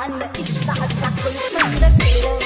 عنك اشتعت كل مرة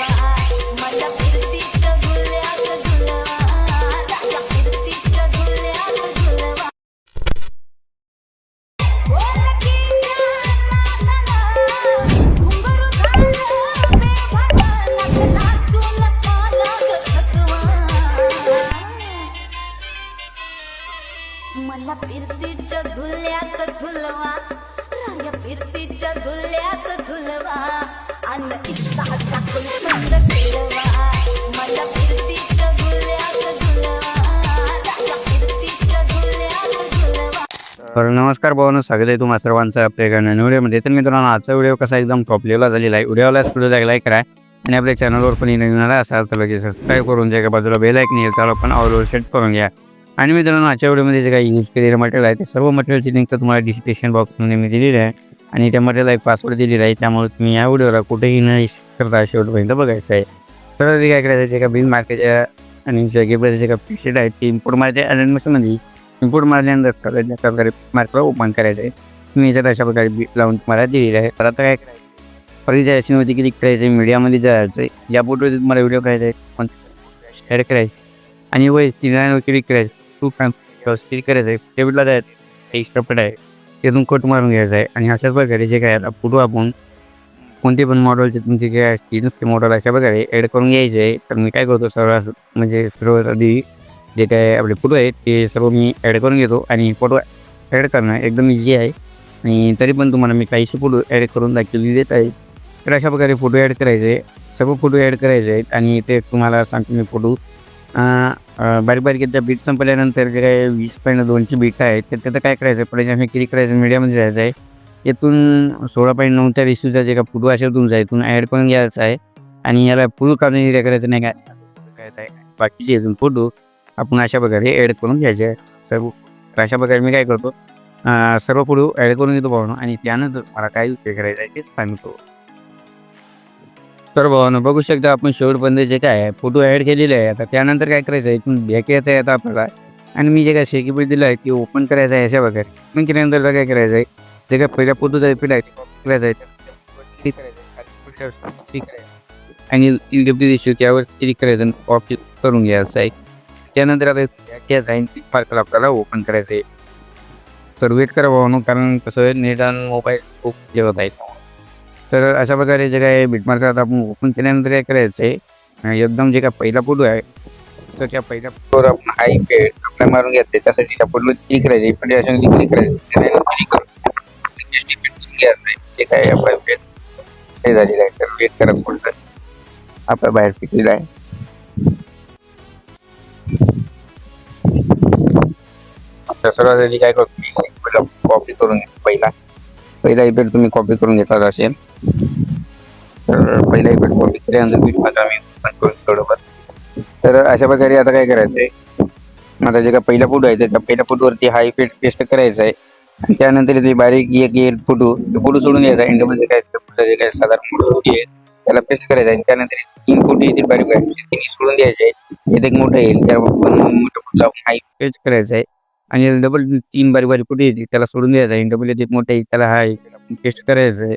तर नमस्कार भावांनो स्वागत आहे तुम्हा सर्वांचं आपल्या एका नवीन व्हिडिओमध्ये. तर मित्रांनो आजचा व्हिडिओ कसा एकदम टॉप लेवलला झालेला आहे. व्हिडिओला व्हिडिओला लाईक करा आणि आपल्या चॅनलवर पण नवीन आला असाल तर लगेच सबस्क्राईब करून ज्या बाजूला बेल ऐकून येईल त्याला पण ऑलवर सेट करून घ्या. आणि मित्रांनो आजच्या व्हिडिओमध्ये जे काही यूज केलेलं मटेरियल आहे ते सर्व मटेरियलची लिंक तुम्हाला डिस्क्रिप्शन बॉक्समध्ये मी दिलेली आहे. आणि त्या मटेरियलला एक पासवर्ड दिलेला आहे त्यामुळे तुम्ही या व्हिडिओला कुठेही न करता शेवटपर्यंत बघायचं आहे. तर ते काय करायचं जे का बिल मार्केटच्या आणि जे काही जे का पिशेट आहेत ते इम्पोर्ट मारायचे आणि मशीनमध्ये इनपुट मारल्यानंतर अशा प्रकारे मार्कला ओपन करायचं आहे मी जर अशा प्रकारे बीट लावून तुम्हाला दिलेलं आहे. तर आता काय करायचं? परत याच्यावरती क्लिक करायचं आहे? मीडियामध्ये जायचं आहे. या फोटोमध्ये तुम्हाला व्हिडिओ करायचा आहे पण शेअर करायचं आणि वय चिन्हावर क्लिक करायचं टू क्लिक करायचं आहे. टेबलला जायचं एक्स्ट्रा पट आहे. तिथून कट मारून घ्यायचं आहे. आणि अशाच प्रकारे जे काय आता फोटो आपण कोणते पण मॉडेलचे तुमचे जे असतील नुसते मॉडेल अशा प्रकारे ॲड करून घ्यायचे आहे. तर मी काय करतो सर्व असं म्हणजे सर्वात आधी जे काय आपले फोटो आहेत ते सर्व मी ॲड करून घेतो. आणि फोटो ॲड करणं एकदम इझी आहे. आणि तरी पण तुम्हाला मी काहीसे फोटो ॲड करून दाखवली देत आहे. तर अशा प्रकारे फोटो ॲड करायचे सर्व फोटो ॲड करायचे आहेत. आणि ते तुम्हाला सांगतो मी फोटो बारीक बारीक त्या बीट संपल्यानंतर जे काय वीस पॉईंट दोनची बीट आहेत तर त्याचं काय करायचं आहे? पहिले आम्ही क्लिक करायचं मीडियामध्ये जायचं आहे. इथून सोळा पॉईंट नऊच्या रेशूचा जे का फोटो असेल तुमचा इथून ॲड करून घ्यायचा आहे. आणि याला फुल काढून करायचं नाही काय करायचं आहे बाकीचे इथून फोटो आपण अशा प्रकारे ॲड करून घ्यायचे आहे सर्व तर अशा प्रकारे मी काय करतो सर्व फोटो ॲड करून घेतो भावनं आणि त्यानंतर मला काय उपयोग करायचा आहे ते सांगतो. तर भावनं बघू शकता आपण शेवटपर्यंत जे काय आहे फोटो ॲड केलेले आहे. आता त्यानंतर काय करायचं आहे इथून बॅक यायचं आहे आता आपल्याला. आणि मी जे काय शेकीपीठ दिलं आहे ते ओपन करायचं आहे अशा प्रकारे. मग केल्यानंतर काय करायचं आहे जे काय पहिल्या फोटोचा रिपीट आहे ते करायचं आहे. करायचं आहे. आणि पुढच्या आणि त्यावर क्लिक करायचं ऑप्शन करून घ्यायचं आहे. त्यानंतर आता पार्कला आपल्याला ओपन करायचं आहे तर वेट करा भावानो कारण कसं नेट आणि मोबाईल खूप जेवत आहेत तर अशा प्रकारे जे काय बिटमार्क आता आपण ओपन केल्यानंतर काय करायचं आहे एकदम जे काय पहिला फ़ोटो आहे तर त्या पहिल्या फोटोवर आपण हाय पेड आपल्या मारून घ्यायचं त्यासाठी त्या फोटोवर क्लिक करायचे अशा क्लिक करायचं जे काय आपल्या पेड हे झालेलं आहे तर वेट करा पुढचं आपल्या बाहेर पिकलेलं आहे तर सर्वात काय करतो कॉपी करून घेतो पहिला. पहिला इफेक्ट तुम्ही कॉपी करून घेतला असेल. तर पहिला इफेक्ट कॉपी केल्यानंतर बीट आम्ही बरोबर. तर अशा प्रकारे आता काय करायचं आहे माझा जे काय पहिला फोटो आहे त्या पहिल्या फोटोवरती हा इफेक्ट पेस्ट करायचा आहे. आणि त्यानंतर ते बारीक एक एक फोटो ते फोटो सोडून घ्यायचा आहे. जे काय जे काय साधारण फोटो आहे त्याला पेस्ट करायचा आहे. त्यानंतर तीन फोटो येतील बारीक बारीक तिन्ही सोडून द्यायचे आहे एक एक मोठं येईल त्यावर पण मोठं फोटो आपण हा पेस्ट करायचा आहे. आणि डबल तीन बारीक बारीक फोटो येतील त्याला सोडून द्यायचा. आहे डबल येते मोठे येईल त्याला हा पेस्ट करायचं आहे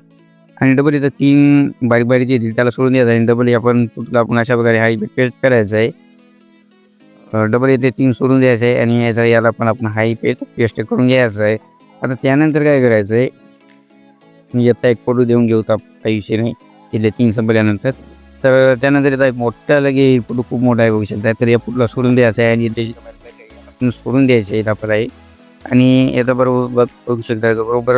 आणि डबल इथं तीन बारीक बारीक येतील त्याला सोडून द्यायचं. आहे आणि डबल आपण कुठला आपण अशा प्रकारे हा पेस्ट करायचं आहे डबल येथे तीन सोडून द्यायचं आहे आणि याचा याला पण आपण हाय पेस्ट पेस्ट करून घ्यायचं आहे आता त्यानंतर काय करायचं आहे मी आता एक फोटो देऊन घेऊ काही विषय नाही. तिथे तीन संपल्यानंतर. तर त्यानंतर येता एक मोठा लगे फोटो खूप मोठा आहे बघू शकता. तर या फोटोला सोडून द्यायचा आहे आणि आपण सोडून द्यायचे आहेत आपल्याला आणि याचा बरोबर बघ बघू शकता बरोबर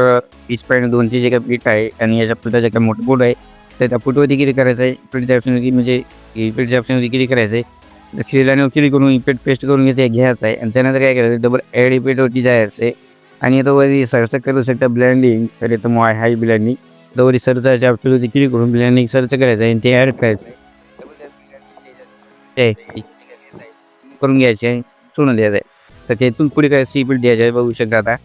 वीस पॉईंट दोनचे जे काही पीठ आहे आणि याच्या पुढचा जे काही मोठं बोट आहे तर त्या फोटोवरती किती करायचं आहे? इफेक्टच्या ऑप्शनवरती म्हणजे इफेक्टच्या ऑप्शनवरती किती करायचं आहे? तर खिलाने क्लिक करून इपेट पेस्ट करून घेते घ्यायचं आहे. आणि त्यानंतर काय करायचं डबल ॲड इपेटवरती जायचं आहे. आणि तो वरी सर्च करू शकता ब्लँडिंग तर येतं मग हाय ब्लँडिंग तर वरी सर्चच्या ऑप्शनवरती क्लिक करून ब्लँडिंग सर्च करायचं आहे? आणि ते ॲड करायचं आहे. ते करून घ्यायचे आहे. सोडून द्यायचं आहे. तर त्यातून पुढे काय सीपीट द्यायचं आहे बघू शकता आता.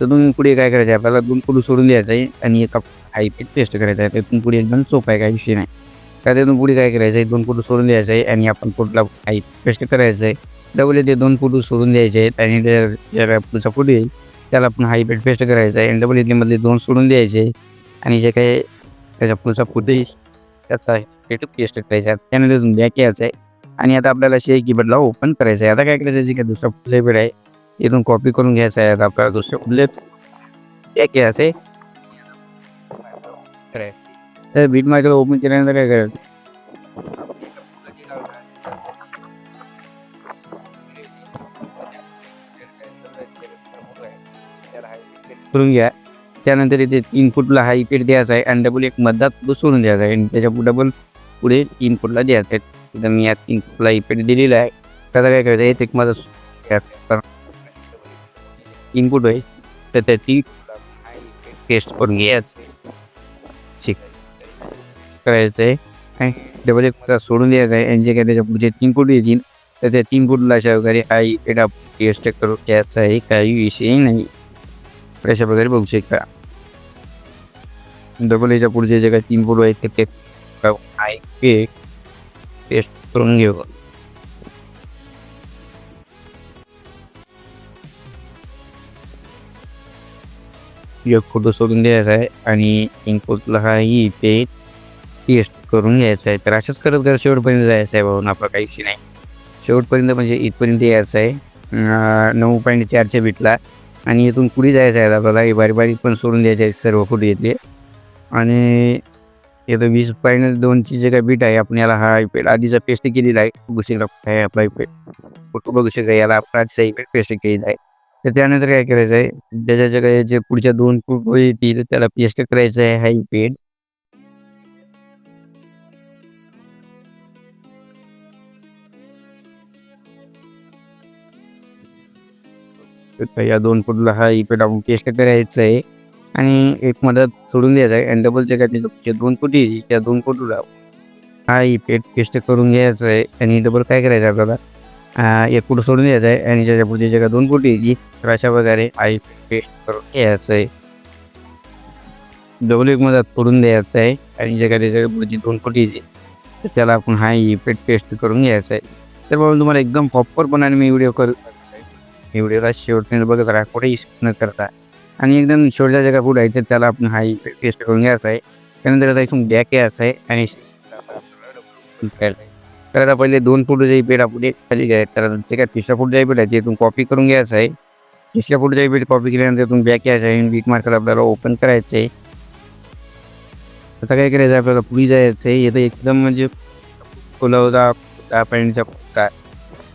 तर तुम्ही पुढे काय करायचं आहे? आपल्याला दोन कुलू सोडून द्यायचं आहे आणि एका हाय पीठ पेस्ट करायचं आहे. त्यातून पुढे एकदम सोपं आहे काही विषय नाही. तर त्यातून पुढे काय करायचं आहे? दोन कुलू सोडून द्यायचं आहे आणि आपण कुठला हाय पेस्ट करायचं आहे. डबल ते दोन फोटो सोडून द्यायचे आहेत आणि ज्या पुढचा फोटो येईल त्याला आपण हाय पेट पेस्ट करायचं आहे. आणि डबल मधले दोन सोडून द्यायचे आणि जे काही त्याच्या पुढचा फुट येईल त्याचा पेट पेस्ट करायचा आहे. त्यानंतर बॅक यायचं आहे. आणि आता आपल्याला शेअर कीपॅडला ओपन करायचं आहे आता काय करायचं आहे काही दुसरा पुढचा पेड आहे इथून कॉपी करून घ्यायचं आहे. आता आपल्याला दुसऱ्या कुठले बॅक यायचं आहे तर बीट मार्केट ओपन केल्यानंतर काय करायचं? करून घ्या. त्यानंतर इथे इनपुटला फूटला हा इपेट द्यायचा आहे आणि डबल एक मधात सोडून द्यायचा आहे. आणि त्याच्या डबल पुढे इनपुटला द्यायचा आहे. तर मी या तीन तुला इपेट दिलेलं आहे त्याचा काय करायचं आहे एक माझं इनपुट फूट आहे तर त्या ती टेस्ट करून घ्यायचं शिक करायचं आहे आणि डबल एक सोडून द्यायचं आहे आणि जे काय त्याच्या पुढचे तीन फूट येतील तर त्या तीन फूटला अशा वगैरे हा एडा टेस्ट करून घ्यायचा आहे काही विषय नाही अशा प्रकारे बघू शकता डबल याच्या पुढचे जे काही तीन फोटो आहेत ते ते आहे पेस्ट टेस्ट करून घेऊ. एक फोटो सोडून द्यायचा आहे आणि इनपुटला हाही ते टेस्ट करून घ्यायचं आहे. तर असंच करत करत शेवटपर्यंत जायचं आहे भाऊन आपलं काही इश्यू नाही. शेवटपर्यंत म्हणजे इथपर्यंत यायचं आहे. नऊ पॉईंट चारच्या बीटला आणि इथून पुढे जायचं आहे आपल्याला. हे बारीक बारीक पण सोडून द्यायचे आहेत सर्व फोटो येते आणि इथं वीस फायनल दोनची जे काही बीट आहे आपण याला हा इफेक्ट आधीचा पेस्ट केलेला आहे. बघू शकता आहे आपला इफेक्ट फोटो बघू शकता याला आपण आधीचा इफेक्ट पेस्ट केलेला आहे. तर त्यानंतर काय करायचं आहे? त्याच्या जे जे पुढच्या दोन फूट येतील त्याला पेस्ट करायचं आहे हा इफेक्ट तर या दोन फोटोला हा इफेक्ट आपण पेस्ट करायचं आहे. आणि एक मदत सोडून द्यायचा आहे. आणि डबल जे जे दोन कोटी येतील, त्या दोन कोटीला हा इफेक्ट पेस्ट करून घ्यायचं आहे. आणि डबल काय करायचं आहे आपल्याला? एक कुठं सोडून द्यायचं आहे. आणि ज्याच्या पुढे जे दोन कोटी येतील तर अशा प्रकारे हा इफेक्ट पेस्ट करून घ्यायचं आहे. डबल एक मदत सोडून द्यायचं आहे. आणि जे त्याच्या पुढची दोन कोटी येतील तर त्याला आपण हा इफेक्ट पेस्ट करून घ्यायचा आहे. तर बाबा तुम्हाला एकदम प्रॉपरपणाने मी व्हिडिओ करू मी व्हिडिओला शेवटपर्यंत बघत राहा. कुठेही न करता. आणि एकदम छोट्या जगा फूड आहे तर त्याला आपण हा पेस्ट करून घ्यायचा आहे. त्यानंतर आता इथून बॅक यायचा आहे आणि तर आता पहिले दोन फुटचे पेट आपण एक खाली घ्याय तर ते काय तिसऱ्या फुटच्या पेट आहे ते इथून कॉपी करून घ्यायचं आहे. तिसऱ्या फुटच्या पेट कॉपी केल्यानंतर इथून बॅक यायचं आहे. आणि बीट मार्कर आपल्याला ओपन करायचं आहे. आता काय करायचं आहे? आपल्याला पुढे जायचं आहे. येतं एकदम म्हणजे फुलं होता दहा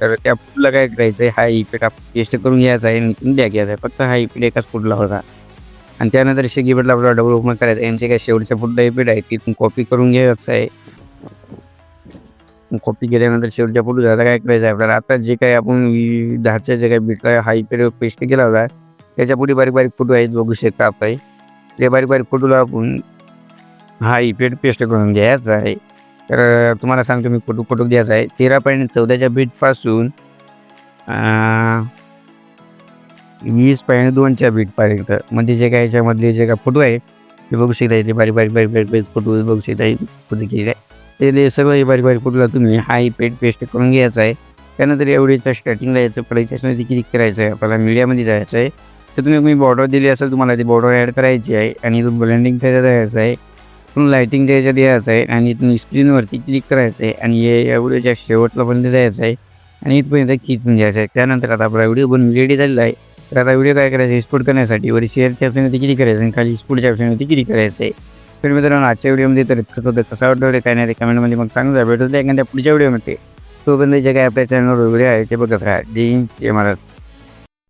तर त्या फुटला काय करायचं आहे हा इफेक्ट आपण टेस्ट करून घ्यायचा आहे आणि बॅक घ्यायचा आहे. फक्त हा इफेक्ट एकाच फुटला होता. आणि त्यानंतर शे कीबोर्डला आपल्याला डबल ओपन करायचं आहे यांचे काय शेवटच्या फुटला इफेक्ट आहे. तिथून कॉपी करून घ्यायचं आहे. कॉपी केल्यानंतर शेवटच्या फुटू झाला काय करायचं आहे आपल्याला? आता जे काही आपण दहाच्या जे काही बिटला हा इफेक्ट पेस्ट केला होता त्याच्या पुढे बारीक बारीक फोटो आहेत बघू शकता आपण. ते बारीक बारीक फोटोला आपण हा इफेक्ट पेस्ट करून घ्यायचा आहे. तर तुम्हाला सांगतो मी फोटो फोटो द्यायचा आहे. तेरा पॉईंट चौदाच्या बीटपासून वीस पॉईंट दोनच्या बीटपर्यंत. म्हणजे जे काय याच्यामधले जे काय फोटो आहे ते बघू शकता येते बारीक बारीक बारीक बारीक बारीक फोटो बघू शकता फोटो केलेले आहे ते सर्व हे बारीक बारीक फोटोला तुम्ही हा पेट पेस्ट करून घ्यायचा आहे. त्यानंतर एवढीचं स्टार्टिंगला यायचं पडायच्यामध्ये क्लिक करायचं आहे आपल्याला मीडियामध्ये जायचं आहे. तर तुम्ही मी बॉर्डर दिली असेल तुम्हाला ती बॉर्डर ॲड करायची आहे आणि इथून ब्लेंडिंगच्या ह्याच्यात जायचं आहे. इथून लायटिंगच्या याच्यात यायचं आहे आणि इथून स्क्रीनवरती क्लिक करायचं आहे आणि हे या व्हिडिओच्या शेवटला पण जायचं आहे आणि इथपर्यंत खिचून घ्यायचं आहे. त्यानंतर आता आपला व्हिडिओ बनवून रेडी झालेला आहे. तर आता व्हिडिओ काय करायचा एक्सपोर्ट करण्यासाठी वर शेअरच्या ऑप्शनवरती क्लिक करायचं आणि खाली एक्सपोर्टच्या ऑप्शनवरती क्लिक करायचं आहे. तर मित्रांनो आजच्या व्हिडिओमध्ये तर इतकंच होतं. कसा वाटलं काय नाही ते कमेंटमध्ये मग सांगा भेटू त्या एखाद्या पुढच्या व्हिडिओमध्ये तोपर्यंत जे काय आपल्या चॅनलवर वगैरे आहे ते बघत राहा. जय हिंद जय महाराज